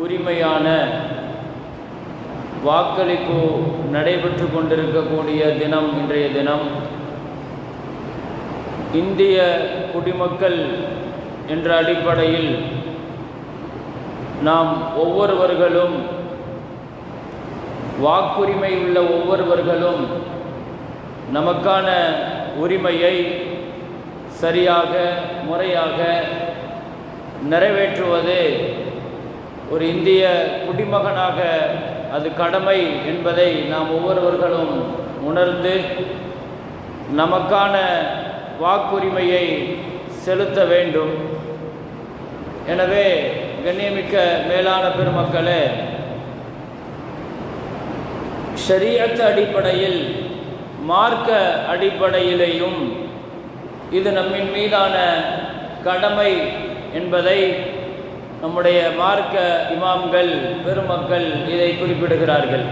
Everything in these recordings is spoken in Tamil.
உரிமையான வாக்களிப்பு நடைபெற்று கொண்டிருக்கக்கூடிய தினம் இன்றைய தினம். இந்திய குடிமக்கள் என்ற அடிப்படையில் நாம் ஒவ்வொருவர்களும் வாக்குரிமை உள்ள ஒவ்வொருவர்களும் நமக்கான உரிமையை சரியாக முறையாக நிறைவேற்றுவது ஒரு இந்திய குடிமகனாக அது கடமை என்பதை நாம் ஒவ்வொருவர்களும் உணர்ந்து நமக்கான வாக்குரிமையை செலுத்த வேண்டும். எனவே கண்ணியமிக்க மேலான பெருமக்களே ஷரியத் அடிப்படையில் மார்க்க அடிப்படையிலேயும் இது நம்மின் மீதான கடமை என்பதை நம்முடைய மார்க்க இமாம்கள் பெருமக்கள் இதை குறிப்பிடுகிறார்கள்.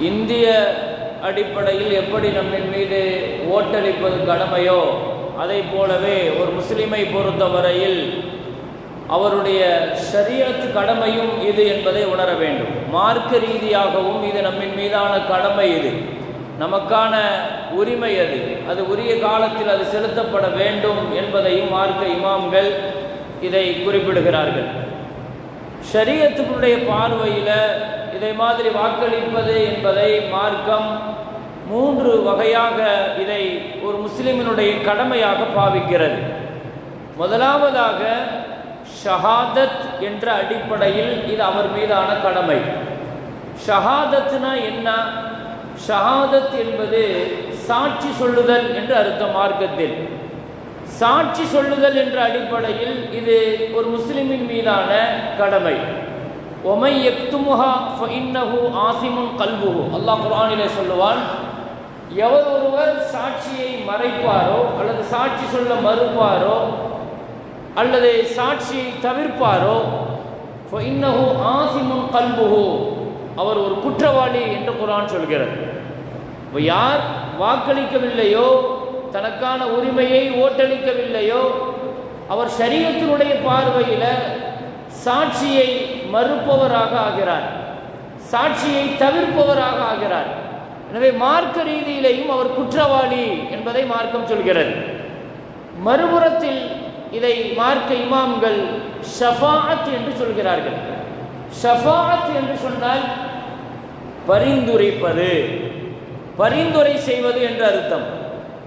இந்திய அடிப்படையில் எப்படி நம்மின் மீது ஓட்டளிப்பது கடமையோ அதை போலவே ஒரு முஸ்லிமை பொறுத்தவரையில் அவருடைய ஷரியத் கடமையும் இது என்பதை உணர வேண்டும். மார்க்க ரீதியாகவும் இது நம்மின் மீதான கடமை இது. நமக்கான உரிமை அது. அது உரிய காலத்தில் அது செலுத்தப்பட வேண்டும் என்பதையும் மார்க்க இமாம்கள் இதை குறிப்பிடுகிறார்கள். ஷரியத்துக்குடைய பார்வையில் இதை மாதிரி வாக்களிப்பது என்பதை மார்க்கம் மூன்று வகையாக இதை ஒரு முஸ்லிமினுடைய கடமையாக பாவிக்கிறது. முதலாவதாக ஷஹாதத் என்ற அடிப்படையில் இது அவர் மீதான கடமை. ஷஹாதத்னா என்ன? ஷஹாதத் என்பது சாட்சி சொல்லுதல் என்று அர்த்தம் மார்க்கத்தில். சாட்சி சொல்லுதல் என்ற அடிப்படையில் இது ஒரு முஸ்லிமின் மீதான கடமை. ஒமை எக்துமுஹா ஃபஇன்னஹு ஆசிமுன் கல்புஹு. அல்லாஹ் குரானிலே சொல்லுவான் எவர் ஒருவர் சாட்சியை மறைப்பாரோ அல்லது சாட்சி சொல்ல மறுப்பாரோ அல்லது சாட்சியை தவிர்ப்பாரோ ஃபஇன்னஹு ஆசிமுன் கல்புஹு. அவர் ஒரு குற்றவாளி என்று குரான் சொல்கிறது. யார் வாக்களிக்கவில்லையோ தனக்கான உரிமையை ஓட்டளிக்கவில்லையோ அவர் சரீரத்தினுடைய பார்வையில் சாட்சியை மறுப்பவராக ஆகிறார். சாட்சியை தவிர்ப்பவராக ஆகிறார். எனவே மார்க்க ரீதியிலேயும் அவர் குற்றவாளி என்பதை மார்க்கம் சொல்கிறது. மறுபுறத்தில் இதை மார்க்க இமாம்கள் ஷஃபாத் என்று சொல்கிறார்கள். ஷஃபாத் என்று சொன்னால் பரிந்துரைப்பது. பரிந்துரை செய்வது என்று அர்த்தம்.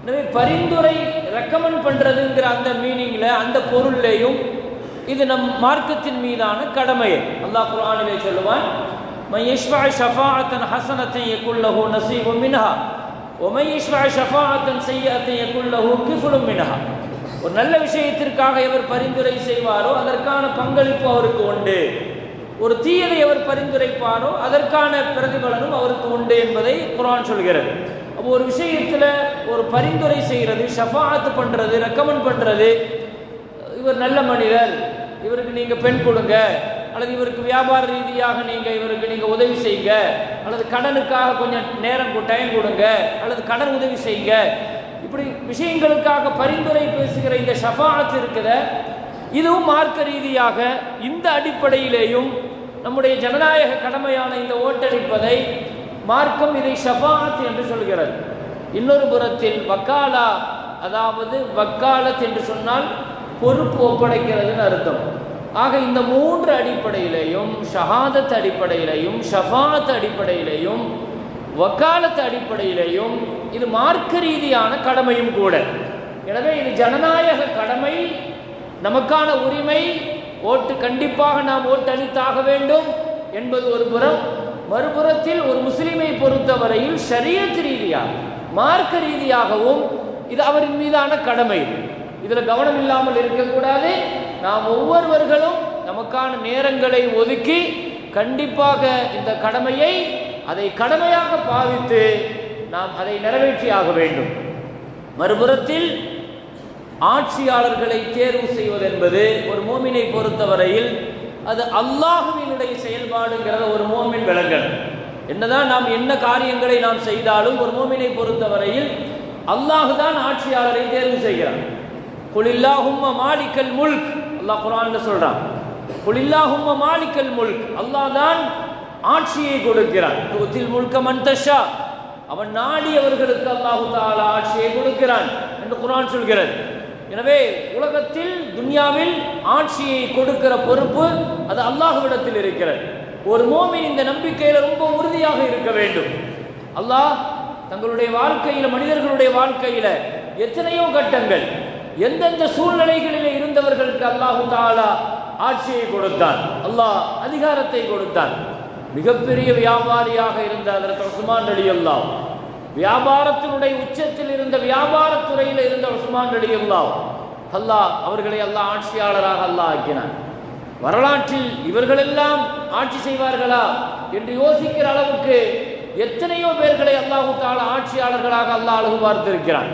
எனவே பரிந்துரை ரெக்கமெண்ட் பண்ணுறதுங்கிற அந்த மீனிங்கில் அந்த பொருள்லேயும் இது நம் மார்க்கத்தின் மீதான கடமை அல்லாஹ் குரானிலே சொல்லுவான் மையஷ்வா ஷஃபாஅத்தன் ஹசனத்தை யகுல்லஹு நசீபு மினஹா ஒமையஷ்வா ஷஃபாஅத்தன் செய்யத்தை யகுல்லஹு கிஃபுலும் மினஹா. ஒரு நல்ல விஷயத்திற்காக எவர் பரிந்துரை செய்வாரோ அதற்கான பங்களிப்பு அவருக்கு உண்டு. ஒரு தீயதை எவர் பரிந்துரைப்பாரோ அதற்கான பிரதிபலனும் அவருக்கு உண்டு என்பதை குரான் சொல்கிறது. அப்போ ஒரு விஷயத்தில் ஒரு பரிந்துரை செய்கிறது ஷஃபாத்து பண்ணுறது ரெக்கமெண்ட் பண்ணுறது இவர் நல்ல மனிதர் இவருக்கு நீங்கள் பெண் கொடுங்க அல்லது இவருக்கு வியாபார ரீதியாக நீங்கள் இவருக்கு நீங்கள் உதவி செய்யுங்க அல்லது கடனுக்காக கொஞ்சம் நேரம் டைம் கொடுங்க அல்லது கடன் உதவி செய்யுங்க. இப்படி விஷயங்களுக்காக பரிந்துரை பேசுகிற இந்த ஷஃபாத் இருக்கிற இதுவும் மார்க்க ரீதியாக இந்த அடிப்படையிலேயும் நம்முடைய ஜனநாயக கடமையான இந்த ஓட்டளிப்பதை மார்க்கம் இதை ஷஃபாத் என்று சொல்கிறது. இன்னொரு புறத்தில் வக்காலா அதாவது வக்காலத் என்று சொன்னால் பொறுப்பு ஒப்படைக்கிறதுன்னு அர்த்தம். ஆக இந்த மூன்று அடிப்படையிலையும் ஷஹாதத் அடிப்படையிலையும் ஷஃபாத் அடிப்படையிலையும் வக்காலத்து அடிப்படையிலையும் இது மார்க்க ரீதியான கடமையும் கூட. எனவே இது ஜனநாயக கடமை நமக்கான உரிமை ஓட்டு கண்டிப்பாக நாம் ஓட்டு அளித்தாக வேண்டும் என்பது ஒரு புறம். மறுபுறத்தில் ஒரு முஸ்லீமை பொறுத்தவரையில் ஷரியத் ரீதியாக மார்க்க ரீதியாகவும் இது அவரின் மீதான கடமை. இதில் கவனம் இல்லாமல் இருக்கக்கூடாது. நாம் ஒவ்வொருவர்களும் நமக்கான நேரங்களை ஒதுக்கி கண்டிப்பாக இந்த கடமையை அதை கடமையாக பாவித்து நாம் அதை நிறைவேற்றியாக வேண்டும். மறுபுறத்தில் ஆட்சியாளர்களை தேர்வு செய்வது என்பது ஒரு மோமினை பொறுத்தவரையில் அது அல்லாஹுவினுடைய செயல்பாடுங்கிறத ஒரு மோமின் விளங்கல். என்னதான் நாம் என்ன காரியங்களை நாம் செய்தாலும் ஒரு மோமினை பொறுத்தவரையில் அல்லாஹு தான் ஆட்சியாளரை தேர்வு செய்கிறான். குலில்லாஹும்ம மாலிக்கல் முல்க். அல்லாஹ் குரான் சொல்றான். குலில்லாஹும்ம மாலிக்கல் முல்க். அல்லாஹ் தான் ஆட்சியை கொடுக்கிறான். துத்தில் முல்க மந்தஷா அவன் நாடியவர்களுக்கு அல்லாஹு தாலா ஆட்சியை கொடுக்கிறான் என்று குரான் சொல்கிறது. எனவே உலகத்தில் துன்யாவில் ஆட்சியை கொடுக்கிற பொறுப்பு அது அல்லாஹ்விடத்தில் இருக்கிறது. ஒரு மோமின் இந்த நம்பிக்கையில ரொம்ப உறுதியாக இருக்க வேண்டும். அல்லாஹ் தங்களுடைய வாழ்க்கையில மனிதர்களுடைய வாழ்க்கையில எத்தனையோ கட்டங்கள் எந்தெந்த சூழ்நிலைகளில் இருந்தவர்களுக்கு அல்லாஹு தாலா ஆட்சியை கொடுத்தான். அல்லாஹ் அதிகாரத்தை கொடுத்தான். மிகப்பெரிய வியாபாரியாக இருந்த அதற்கு உஸ்மான் அலி அல்லாஹ் வியாபாரத்தினுடைய உச்சத்தில் இருந்த வியாபாரத்துறையில் இருந்த உஸ்மான் அலி அல்லாஹ் அல்லாஹ் அவர்களை அல்லாஹ் ஆட்சியாளராக அல்லாஹ் ஆக்கினான். வரலாற்றில் இவர்களெல்லாம் ஆட்சி செய்வார்களா என்று யோசிக்கிற அளவுக்கு எத்தனையோ பேர்களை அல்லாஹு தாலா ஆட்சியாளர்களாக அல்லாஹ் அழகு பார்த்திருக்கிறான்.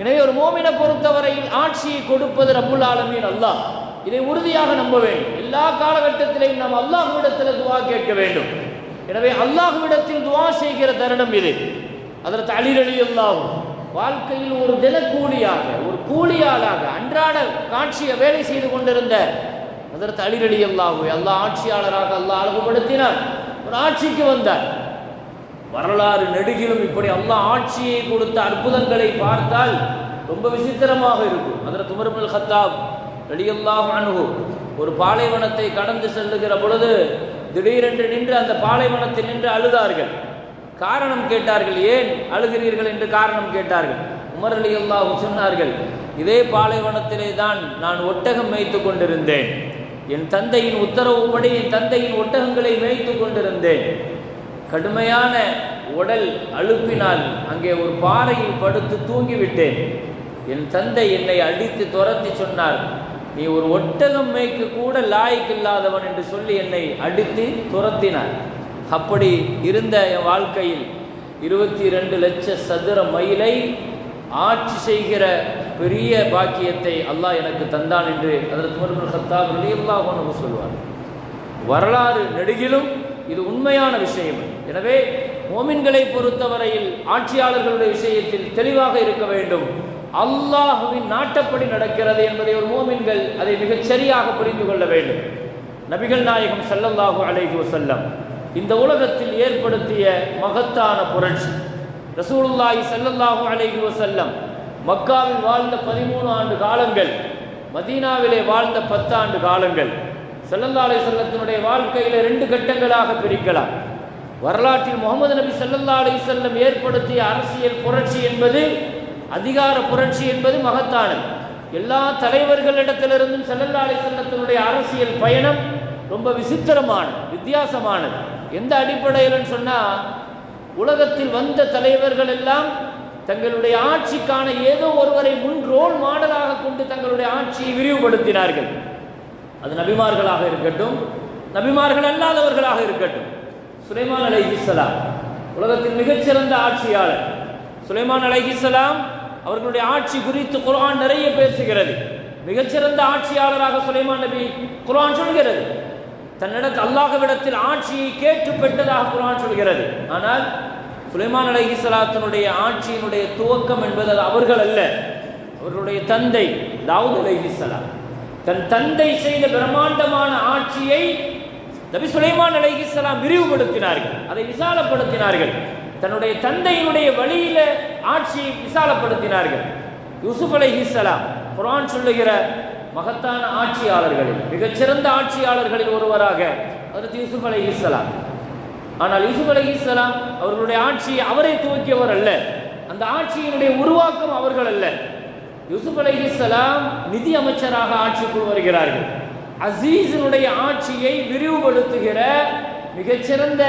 எனவே ஒரு மோமினை பொறுத்தவரையில் ஆட்சியை கொடுப்பது ரபுல் ஆலமீன் அல்லாஹ். இதை உறுதியாக நம்ப வேண்டும். எல்லா காலகட்டத்திலையும் நாம் அல்லாஹுவிடத்தில் துவா கேட்க வேண்டும். எனவே அல்லாஹுவிடத்தில் துவா செய்கிற தருணம் இது. அதற்கு அலிரலி அல்லாஹும் வாழ்க்கையில் ஒரு தினக்கூலியாக ஒரு கூலியாளாக அன்றாட காட்சியை வேலை செய்து கொண்டிருந்த அதற்கு அழிரடி அல்லாஹு எல்லா ஆட்சியாளராக எல்லாம் அழகுபடுத்தினார். ஒரு ஆட்சிக்கு வந்தார். வரலாறு நெடுகிலும் இப்படி அல்லாஹ் ஆட்சியை கொடுத்த அற்புதங்களை பார்த்தால் ரொம்ப விசித்திரமாக இருக்கும். அதில் துமர்மல் ஹத்தாப் ரலியல்லாஹு அணுகு ஒரு பாலைவனத்தை கடந்து செல்லுகிற பொழுது திடீரென்று நின்று அந்த பாலைவனத்தில் நின்று அழுதார்கள். காரணம் கேட்டார்கள் ஏன் அழுகிறீர்கள் என்று காரணம் கேட்டார்கள். உமர் அலி அல்லாஹு சொன்னார்கள் இதே பாலைவனத்திலே தான் நான் ஒட்டகம் மேய்த்து கொண்டிருந்தேன். என் தந்தையின் உத்தரவுப்படி என் தந்தையின் ஒட்டகங்களை மேய்த்து கொண்டிருந்தேன். கடுமையான உடல் அழுப்பினால் அங்கே ஒரு பாறையில் படுத்து தூங்கிவிட்டேன். என் தந்தை என்னை அடித்து துரத்தி சொன்னார் நீ ஒரு ஒட்டகம் மேய்க்க கூட லாய்க்கில்லாதவன் என்று சொல்லி என்னை அடித்து துரத்தினார். அப்படி இருந்த என் வாழ்க்கையில் இருபத்தி ரெண்டு லட்ச சதுர மைலை ஆட்சி செய்கிற பெரிய பாக்கியத்தை அல்லாஹ் எனக்கு தந்தான் என்று அதற்கு மறுபடியும் சத்தாப் கொண்டு சொல்வார். வரலாறு நெடுகிலும் இது உண்மையான விஷயம். எனவே மோமின்களை பொறுத்தவரையில் ஆட்சியாளர்களுடைய விஷயத்தில் தெளிவாக இருக்க வேண்டும். அல்லாஹுவின் நாட்டப்படி நடக்கிறது என்பதை ஒரு மோமின்கள் அதை மிகச் சரியாக புரிந்து கொள்ள வேண்டும். நபிகள் நாயகம் ஸல்லல்லாஹு அலைஹி செல்லம் இந்த உலகத்தில் ஏற்படுத்திய மகத்தான புரட்சி. ரசூலுல்லாஹி சல்லல்லாஹு அலைஹி வஸல்லம் மக்காவில் வாழ்ந்த பதிமூணு ஆண்டு காலங்கள் மதீனாவிலே வாழ்ந்த பத்தாண்டு காலங்கள் சல்லல்லா அலைஹி செல்லத்தினுடைய வாழ்க்கையில ரெண்டு கட்டங்களாக பிரிக்கலாம். வரலாற்றில் முகமது நபி சல்லல்லா அலைஹி செல்லம் ஏற்படுத்திய அரசியல் புரட்சி என்பது அதிகார புரட்சி என்பது மகத்தானது. எல்லா தலைவர்களிடத்திலிருந்தும் ஸல்லல்லாஹு அலைஹி செல்லத்தினுடைய அரசியல் பயணம் ரொம்ப விசித்திரமானது வித்தியாசமானது. எந்த அடிப்படையில்னு சொன்னால் உலகத்தில் வந்த தலைவர்கள் எல்லாம் தங்களுடைய ஆட்சிக்கான ஏதோ ஒருவரை முன் ரோல் மாடலாக கொண்டு தங்களுடைய ஆட்சியை விரிவுபடுத்தினார்கள். அது நபிமார்களாக இருக்கட்டும் நபிமார்கள் அல்லாதவர்களாக இருக்கட்டும். சுலைமான் அலைஹிஸ்லாம் உலகத்தின் மிகச்சிறந்த ஆட்சியாளர். சுலைமான் அலைஹிஸ்லாம் அவர்களுடைய ஆட்சி குறித்து குரான் நிறைய பேசுகிறது. மிகச்சிறந்த ஆட்சியாளராக சுலைமான் நபி குரான் சொல்கிறது. தன்னிடத்தில் அல்லாஹவிடத்தில் ஆட்சியை கேட்டு பெற்றதாக குரான் சொல்கிறது. ஆனால் சுலைமான் அலைஹிஸ்ஸலாத்தினுடைய ஆட்சியினுடைய துவக்கம் என்பது அது அவர்கள் அல்ல. அவர்களுடைய தந்தை தாவூத் அலைஹிஸ்ஸலாம் தன் தந்தை செய்த பிரம்மாண்டமான ஆட்சியை நபி சுலைமான் அலைஹிஸ்ஸலாம் விரிவுபடுத்தினார்கள். அதை விசாலப்படுத்தினார்கள். தன்னுடைய தந்தையினுடைய வழியில ஆட்சியை விசாலப்படுத்தினார்கள். யூசுப் அலைஹிஸ்ஸலாம் குரான் சொல்லுகிற மகத்தான ஆட்சியாளர்களில் மிகச்சிறந்த ஆட்சியாளர்களில் ஒருவராக அதற்கு யூசுப் அலைஹிஸ்ஸலாம் ஆனால் யூசுப் அலைஹிஸ்ஸலாம் அவர்களுடைய ஆட்சியை அவரே துவக்கியவர் அல்ல. அந்த ஆட்சியினுடைய உருவாக்கம் அவர்கள் அல்ல. யூசுப் அலைஹிஸ்ஸலாம் நிதி அமைச்சராக ஆட்சிக்குள் வருகிறார்கள். அசீஸினுடைய ஆட்சியை விரிவுபடுத்துகிற மிகச்சிறந்த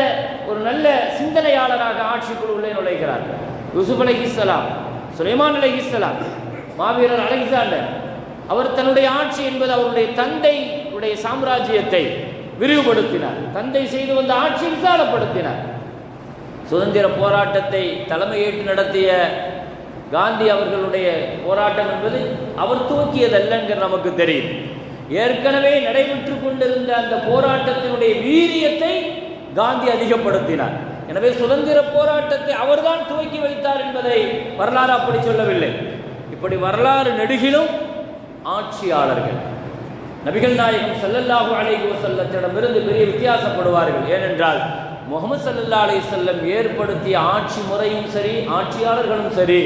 ஒரு நல்ல சிந்தனையாளராக ஆட்சிக்குள் உள்ளே நுழைகிறார்கள். யூசுப் அலைஹிஸ்ஸலாம் சுலைமான் அலைஹிஸ்ஸலாம் மாவீரர் அலெக்சாண்டர் அவர் தன்னுடைய ஆட்சி என்பது அவருடைய தந்தை உடைய சாம்ராஜ்யத்தை விரிவுபடுத்தினார். தந்தை செய்து வந்த ஆட்சி விசாலப்படுத்தினார். சுதந்திர போராட்டத்தை தலைமையேற்று நடத்திய காந்தி அவர்களுடைய போராட்டம் என்பது அவர் துவக்கியதல்லங்கிற நமக்கு தெரியும். ஏற்கனவே நடைபெற்று கொண்டிருந்த அந்த போராட்டத்தினுடைய வீரியத்தை காந்தி அதிகப்படுத்தினார். எனவே சுதந்திர போராட்டத்தை அவர்தான் துவக்கி வைத்தார் என்பதை வரலாறு அப்படி சொல்லவில்லை. இப்படி வரலாறு நெடுகிலும் ஆட்சியாளர்கள். நபிகள் நாயகம் சல்லல்லாஹு அலைஹி வஸல்லத்திடமிருந்து பெரிய வித்தியாசப்படுவார்கள். ஏனென்றால் முகமது சல்லல்லா அலைஹி செல்லம் ஏற்படுத்திய ஆட்சி முறையும் சரி ஆட்சியாளர்களும் சரி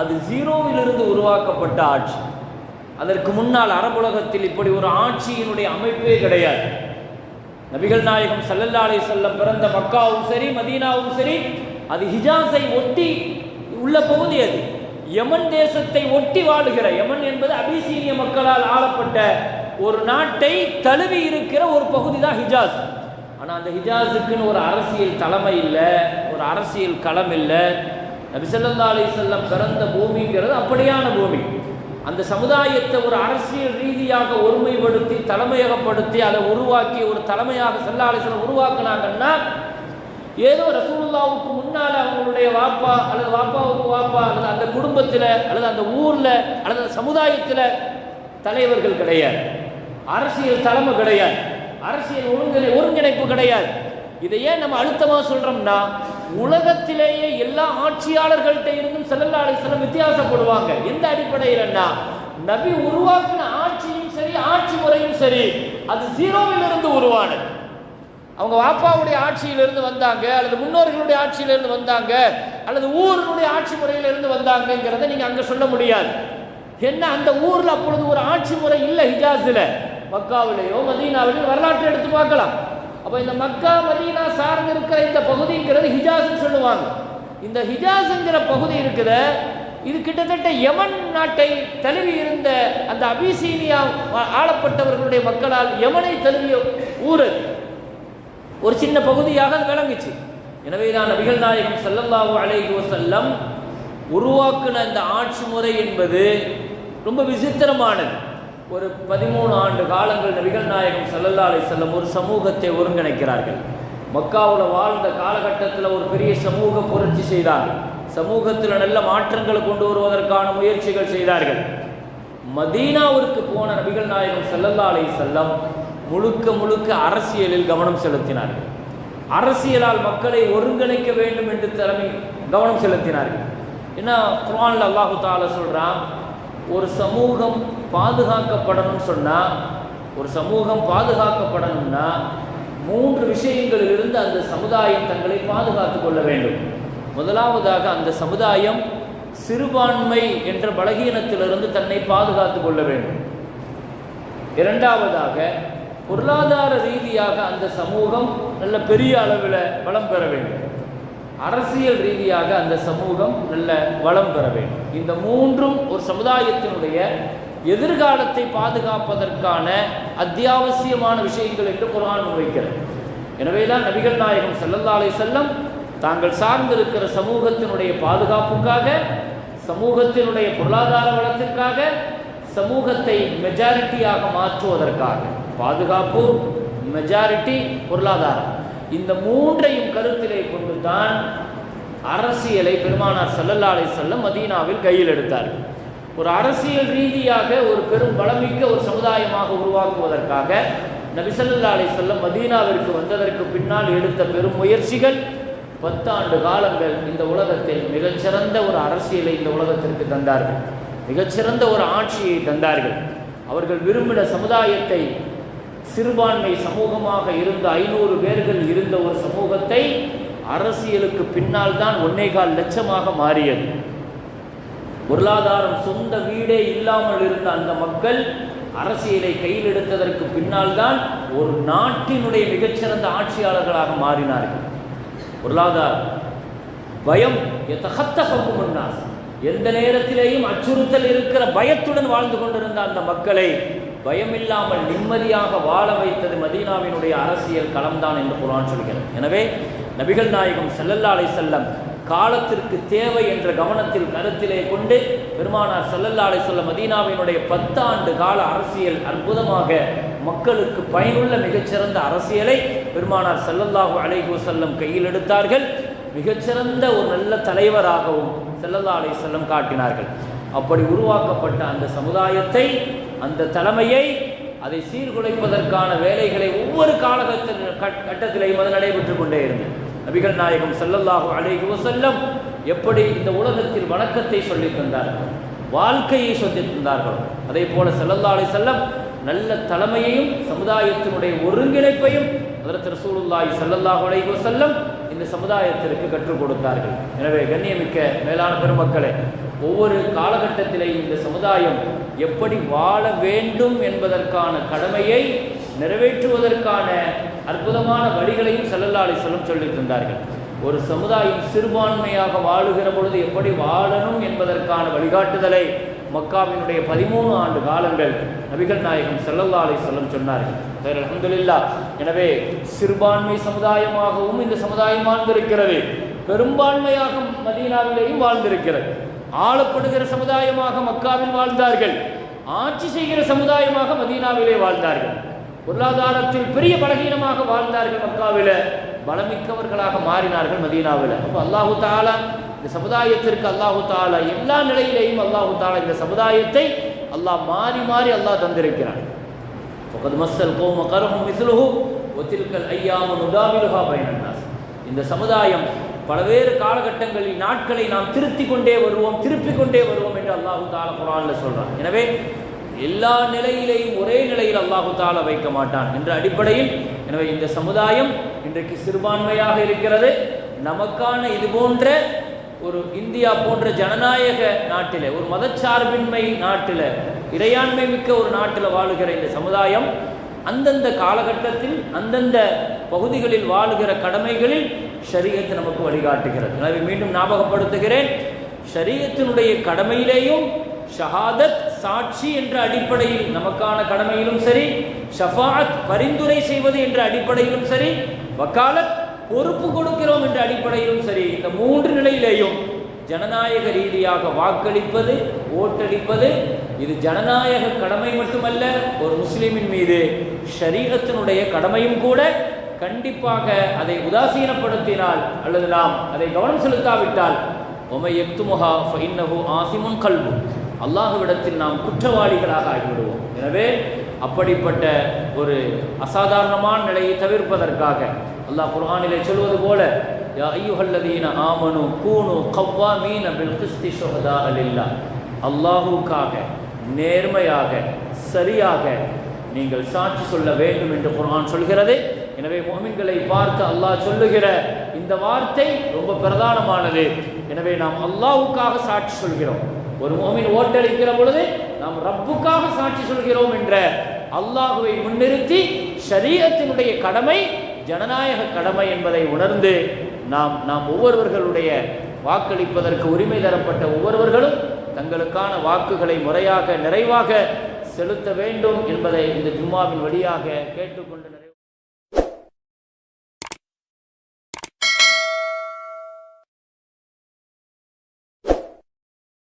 அது ஜீரோவிலிருந்து உருவாக்கப்பட்ட ஆட்சி. அதற்கு முன்னால் அரபுலகத்தில் இப்படி ஒரு ஆட்சியினுடைய அமைப்பே கிடையாது. நபிகள் நாயகம் சல்லல்லா அலைஹி செல்லம் பிறந்த மக்காவும் சரி மதீனாவும் சரி அது ஹிஜாஸை ஒட்டி உள்ள பகுதி அது. யமன் தேசத்தை ஒட்டி வாழுகிற யமன் என்பது அபிசீனிய மக்களால் ஆளப்பட்ட ஒரு நாட்டை தழுவி இருக்கிற ஒரு பகுதி தான் ஹிஜாஸ். ஆனால் அந்த ஹிஜாஸுக்குன்னு ஒரு அரசியல் தலைமை இல்லை ஒரு அரசியல் களம் இல்லை. நபிசல்லா அலி செல்லம் பிறந்த பூமிங்கிறது அப்படியான பூமி. அந்த சமுதாயத்தை ஒரு அரசியல் ரீதியாக ஒருமைப்படுத்தி தலைமையகப்படுத்தி அதை உருவாக்கி ஒரு தலைமையாக சல்லா அலிஸ்லாம் உருவாக்குனாங்கன்னா ஏதோ ரசூலுல்லாவுக்கு முன்னால் அவங்களுடைய வாப்பா அல்லது வாப்பாவுக்கு வாப்பா அல்லது அந்த குடும்பத்தில் அல்லது அந்த ஊரில் அல்லது அந்த சமுதாயத்தில் தலைவர்கள் கிடையாது. அரசியல் தலைமை கிடையாது. அரசியல் ஒருங்கிணை ஒருங்கிணைப்பு கிடையாது. இதை ஏன் நம்ம அழுத்தமாக சொல்கிறோம்னா உலகத்திலேயே எல்லா ஆட்சியாளர்கள்ட்ட இருந்தும் செல்லல்லா அலிஸ்லாம் வித்தியாசப்படுவாங்க. எந்த அடிப்படையில்னா நபி உருவாக்கின ஆட்சியும் சரி ஆட்சி முறையும் சரி அது ஜீரோவில் இருந்து உருவானது. அவங்க வாப்பாவுடைய ஆட்சியிலிருந்து வந்தாங்க அல்லது முன்னோர்களுடைய ஆட்சியிலிருந்து வந்தாங்க அல்லது ஊரினுடைய ஆட்சி முறையிலிருந்து வந்தாங்கங்கிறத நீங்க அங்க சொல்ல முடியாது. என்ன அந்த ஊர்ல அப்பொழுது ஒரு ஆட்சி முறை இல்லை ஹிஜாஸில்? மக்காவிலேயோ மதீனாவிலேயோ வரலாற்றை எடுத்து பார்க்கலாம். அப்போ இந்த மக்கா மதீனா சார்ந்து இருக்கிற இந்த பகுதிங்கிறது ஹிஜாஸ்னு சொல்லுவாங்க. இந்த ஹிஜாஸ்ங்கிற பகுதி இருக்குத இது கிட்டத்தட்ட யமன் நாட்டை தழுவி இருந்த அந்த அபிசீனியா ஆளப்பட்டவர்களுடைய மக்களால் யமனை தழுவிய ஊர். அது. ஒரு சின்ன பகுதியாக அது விளங்குச்சு. எனவே தான் நபிகள் நாயகம் ஸல்லல்லாஹு அலைஹி செல்லம் உருவாக்குன இந்த ஆட்சி முறை என்பது ரொம்ப விசித்திரமானது. ஒரு பதிமூணு ஆண்டு காலங்கள் நபிகள் நாயகம் ஸல்லல்லாஹு அலைஹி செல்லம் ஒரு சமூகத்தை ஒருங்கிணைக்கிறார்கள். மக்காவில் வாழ்ந்த காலகட்டத்தில் ஒரு பெரிய சமூக புரட்சி செய்தார்கள். சமூகத்தில் நல்ல மாற்றங்களை கொண்டு வருவதற்கான முயற்சிகள் செய்தார்கள். மதீனாவிற்கு போன நபிகள் நாயகம் செல்லல்லா அலைஹி செல்லம் முழுக்க முழுக்க அரசியலில் கவனம் செலுத்தினார்கள். அரசியலால் மக்களை ஒருங்கிணைக்க வேண்டும் என்று தலைமை கவனம் செலுத்தினார்கள். ஏன்னா குரான் அல்லாஹு தாலா சொல்கிறான் ஒரு சமூகம் பாதுகாக்கப்படணும்னு சொன்னால் ஒரு சமூகம் பாதுகாக்கப்படணும்னா மூன்று விஷயங்களிலிருந்து அந்த சமுதாயம் தங்களை பாதுகாத்து கொள்ள வேண்டும். முதலாவதாக அந்த சமுதாயம் சிறுபான்மை என்ற பலகீனத்திலிருந்து தன்னை பாதுகாத்து கொள்ள வேண்டும். இரண்டாவதாக பொருளாதார ரீதியாக அந்த சமூகம் நல்ல பெரிய அளவில் வளம் பெற வேண்டும். அரசியல் ரீதியாக அந்த சமூகம் நல்ல வளம் பெற வேண்டும். இந்த மூன்றும் ஒரு சமுதாயத்தினுடைய எதிர்காலத்தை பாதுகாப்பதற்கான அத்தியாவசியமான விஷயங்கள் என்று குரான் முன்வைக்கிறது. எனவே தான் நபிகள் நாயகம் ஸல்லல்லாஹு செல்லம் தாங்கள் சார்ந்திருக்கிற சமூகத்தினுடைய பாதுகாப்புக்காக சமூகத்தினுடைய பொருளாதார வளத்திற்காக சமூகத்தை மெஜாரிட்டியாக மாற்றுவதற்காக. பாதுகாப்பு மெஜாரிட்டி பொருளாதாரம். இந்த மூன்றையும் கருத்திலே கொண்டு தான் அரசியலை பெருமானார் செல்லல்லாலை செல்ல மதீனாவில் கையில் எடுத்தார். ஒரு அரசியல் ரீதியாக ஒரு பெரும் பலமிக்க ஒரு சமுதாயமாக உருவாக்குவதற்காக நபி ஸல்லல்லாஹு அலைஹி மதீனாவிற்கு வந்ததற்கு பின்னால் எடுத்த பெரும் முயற்சிகள் பத்தாண்டு காலங்கள் இந்த உலகத்தில் மிகச்சிறந்த ஒரு அரசியலை இந்த உலகத்திற்கு தந்தார்கள். மிகச்சிறந்த ஒரு ஆட்சியை தந்தார்கள். அவர்கள் விரும்பின சமுதாயத்தை சிறுபான்மை சமூகமாக இருந்த ஐநூறு பேர்கள் இருந்த ஒரு சமூகத்தை அரசியலுக்கு பின்னால் தான் ஒன்னேகால் லட்சமாக மாறியது. பொருளாதாரம் சொந்த வீடே இல்லாமல் இருந்த அந்த மக்கள் அரசியலை கையில் எடுத்ததற்கு பின்னால் தான் ஒரு நாட்டினுடைய மிகச்சிறந்த ஆட்சியாளர்களாக மாறினார்கள். பொருளாதாரம். பயம். எத்தகத்த எந்த நேரத்திலேயும் அச்சுறுத்தல் இருக்கிற பயத்துடன் வாழ்ந்து கொண்டிருந்த அந்த மக்களை பயமில்லாமல் நிம்மதியாக வாழ வைத்தது மதீனாவினுடைய அரசியல் களம்தான் என்று குரான் சொல்கிறது. எனவே நபிகள் நாயகம் ஸல்லல்லாஹு அலைஹி செல்லம் காலத்திற்கு தேவை என்ற கவனத்தில் கருத்திலே கொண்டு பெருமானார் ஸல்லல்லாஹு அலைஹி வஸல்லம் மதீனாவினுடைய பத்தாண்டு கால அரசியல் அற்புதமாக மக்களுக்கு பயனுள்ள மிகச்சிறந்த அரசியலை பெருமானார் செல்லல்லாஹு அலைஹி செல்லம் கையில் எடுத்தார்கள். மிகச்சிறந்த ஒரு நல்ல தலைவராகவும் ஸல்லல்லாஹு அலைஹி செல்லம் காட்டினார்கள். அப்படி உருவாக்கப்பட்ட அந்த சமுதாயத்தை அந்த தலைமையை அதை சீர்குலைப்பதற்கான வேலைகளை ஒவ்வொரு காலகட்டத்தில் கட்டத்திலையும் அது நடைபெற்று கொண்டே இருந்தது. நபிகள் நாயகம் ஸல்லல்லாஹு அழகி செல்லம் எப்படி இந்த உலகத்தில் வணக்கத்தை சொல்லித் தந்தார்கள் வாழ்க்கையை சொல்லித் தந்தார்கள். அதே போல ஸல்லல்லாஹு அலைஹி நல்ல தலைமையையும் சமுதாயத்தினுடைய ஒருங்கிணைப்பையும் அதற்கு ரசூலுல்லாஹி ஸல்லல்லாஹு அலைஹி செல்லம் இந்த சமுதாயத்திற்கு கற்றுக் கொடுத்தார்கள். எனவே கண்ணியமிக்க மேலான பெருமக்களே ஒவ்வொரு காலகட்டத்திலேயும் இந்த சமுதாயம் எப்படி வாழ வேண்டும் என்பதற்கான கடமையை நிறைவேற்றுவதற்கான அற்புதமான வழிகளையும் ஸல்லல்லாஹு செல்லும் வஸல்லம் தந்தார்கள். ஒரு சமுதாயம் சிறுபான்மையாக வாழுகிற பொழுது எப்படி வாழணும் என்பதற்கான வழிகாட்டுதலை மக்காவினுடைய பதிமூணு ஆண்டு காலங்கள் நபிகள் நாயகம் ஸல்லல்லாஹு அலைஹி வஸல்லம் சொன்னார்கள். வேற எனவே சிறுபான்மை சமுதாயமாகவும் இந்த சமுதாயம் வாழ்ந்திருக்கிறது. பெரும்பான்மையாக மதீனாவிலேயும் வாழ்ந்திருக்கிறது. ஆளப்படுகிற சமுதாயமாக மக்காவில் வாழ்ந்தார்கள். ஆட்சி செய்கிற சமுதாயமாக மதீனாவிலே வாழ்ந்தார்கள். பொருளாதாரத்தில் பெரிய பலகீனமாக வாழ்ந்தார்கள் மக்காவில். பலமிக்கவர்களாக மாறினார்கள் மதீனாவில். அப்போ அல்லாஹு தாலா இந்த சமுதாயத்திற்கு அல்லாஹு தாலா எல்லா நிலையிலேயும் அல்லாஹு தாலா இந்த சமுதாயத்தை அல்லாஹ் மாறி மாறி அல்லாஹ் தந்திருக்கிறான். மஸ்ஸல் கோம கருஹும் மிஸ்லுஹு ஒத்தில்கல் ஐயாமு நுதாமிலுஹா பயனந்தாஸ் இந்த சமுதாயம் பல்வேறு காலகட்டங்களில் நாட்களை நாம் திருத்தி கொண்டே வருவோம் திருப்பிக் கொண்டே வருவோம் என்று அல்லாஹு தாலா குரானில் சொல்கிறான் எனவே எல்லா நிலையிலேயும் ஒரே நிலையில் அல்லாஹு தாலா வைக்க மாட்டான் என்ற அடிப்படையில் எனவே இந்த சமுதாயம் இன்றைக்கு சிறுபான்மையாக இருக்கிறது. நமக்கான இது போன்ற ஒரு இந்தியா போன்ற ஜனநாயக நாட்டில் ஒரு மதச்சார்பின்மை நாட்டில் இறையாண்மை மிக்க ஒரு நாட்டில் வாழுகிற இந்த சமுதாயம் அந்தந்த காலகட்டத்தில் அந்தந்த பகுதிகளில் வாழுகிற கடமைகளில் ஷரியத்து நமக்கு வழிகாட்டுகிறது. எனவே மீண்டும் ஞாபகப்படுத்துகிறேன் ஷரியத்தினுடைய கடமையிலேயும் ஷஹாதத் சாட்சி என்ற அடிப்படையில் நமக்கான கடமையிலும் சரி ஷஃபாத் பரிந்துரை செய்வது என்ற அடிப்படையிலும் சரி வக்காலத் பொறுப்பு கொடுக்கிறோம் என்ற அடிப்படையிலும் சரி இந்த மூன்று நிலையிலேயும் ஜனநாயக ரீதியாக வாக்களிப்பது ஓட்டளிப்பது இது ஜனநாயக கடமை மட்டுமல்ல ஒரு முஸ்லிமின் மீது ஷரீரத்தினுடைய கடமையும் கூட கண்டிப்பாக அதை உதாசீனப்படுத்தினால் அல்லது நாம் அதை கவனம் செலுத்தாவிட்டால் ஒமை ஃபைன்னஹு ஆசிமுன் கல்வு அல்லாஹுவிடத்தில் நாம் குற்றவாளிகளாக ஆகிவிடுவோம். எனவே அப்படிப்பட்ட ஒரு அசாதாரணமான நிலையை தவிர்ப்பதற்காக அல்லாஹ் குர்ஹானிலே சொல்வது போல யா ஐயுஹல்லதீன ஆமனு கூனு கவ்வாமீன பில் கிறிஸ்தி ஷுஹதா லில்லாஹ். அல்லாஹுக்காக நேர்மையாக சரியாக நீங்கள் சாட்சி சொல்ல வேண்டும் என்று குர்ஹான் சொல்கிறது. எனவே மோமின்களை பார்த்து அல்லாஹ் சொல்லுகிற இந்த வார்த்தை ரொம்ப பிரதானமானது. எனவே நாம் அல்லாஹ்வுக்காக சாட்சி சொல்கிறோம். ஒரு மோமின் ஓட்டளிக்கிற பொழுது நாம் ரப்புக்காக சாட்சி சொல்கிறோம் என்ற அல்லாஹுவை முன்னிறுத்தி சரீரத்தினுடைய கடமை ஜனநாயக கடமை என்பதை உணர்ந்து நாம் நாம் ஒவ்வொருவர்களுடைய வாக்களிப்பதற்கு உரிமை தரப்பட்ட ஒவ்வொருவர்களும் தங்களுக்கான வாக்குகளை முறையாக நிறைவாக செலுத்த வேண்டும் என்பதை இந்த ஜும்மாவின் வழியாக கேட்டுக்கொண்டு